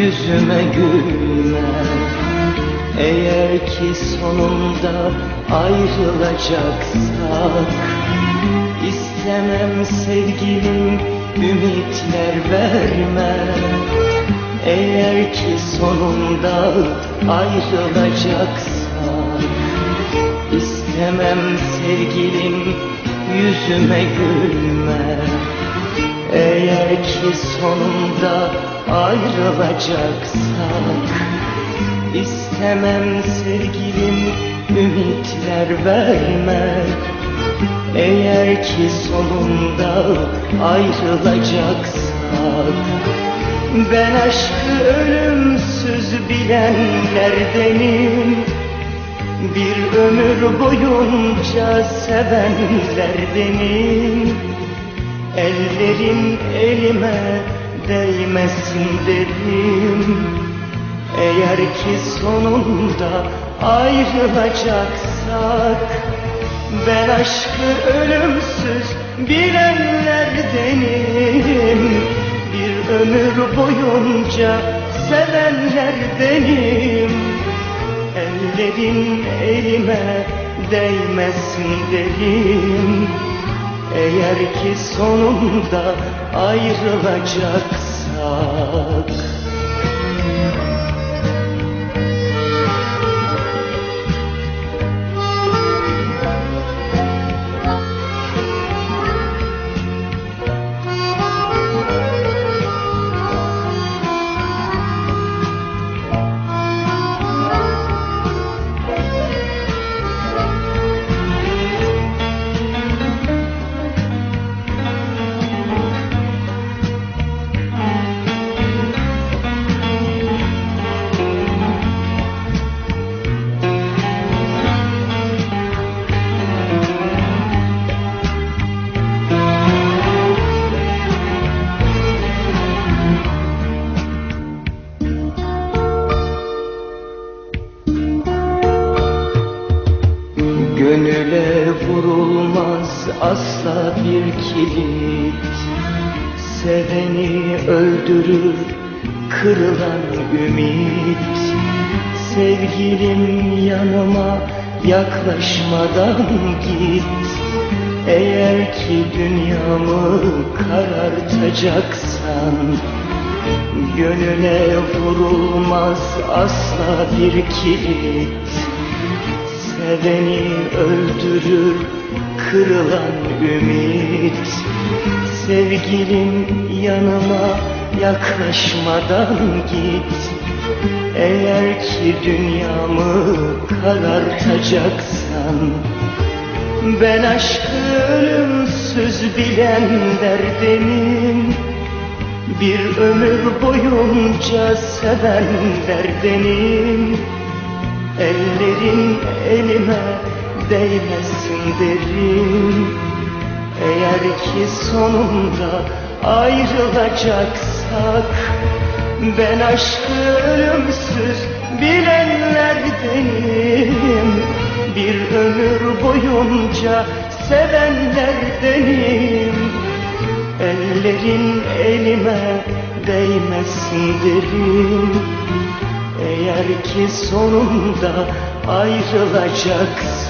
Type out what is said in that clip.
yüzüme gülme. Eğer ki sonunda ayrılacaksak İstemem sevgilim ümitler verme. Eğer ki sonunda ayrılacaksak İstemem sevgilim yüzüme gülme Eğer ki sonunda ayrılacaksak İstemem sevgilim ümitler verme Eğer ki sonunda ayrılacaksak Ben aşkı ölümsüz bilenlerdenim. Bir ömür boyunca sevenlerdenim Ellerin elime değmesin derim Eğer ki sonunda ayrılacaksak Ben aşkı ölümsüz bilenlerdenim Bir ömür boyunca sevenlerdenim Ellerin elime değmesin derim Eğer ki sonunda ayrılacaksak asla bir kilit Seveni öldürür kırılan ümit. Sevgilim yanıma yaklaşmadan git. Eğer ki dünyamı karartacaksan Gönüle vurulmaz asla bir kilit. Seveni öldürür kırılan ümit Sevgilim yanıma yaklaşmadan git. Eğer ki dünyamı karartacaksan Ben aşkı ölümsüz bilenlerdenim Bir ömür boyunca sevenlerdenim Ellerin elime değmesin derim Eğer ki sonunda ayrılacaksak Ben aşkı ölümsüz bilenlerdenim. Bir ömür boyunca sevenlerdenim. Ellerin elime değmesin derim eğer ki sonunda ayrılacaksak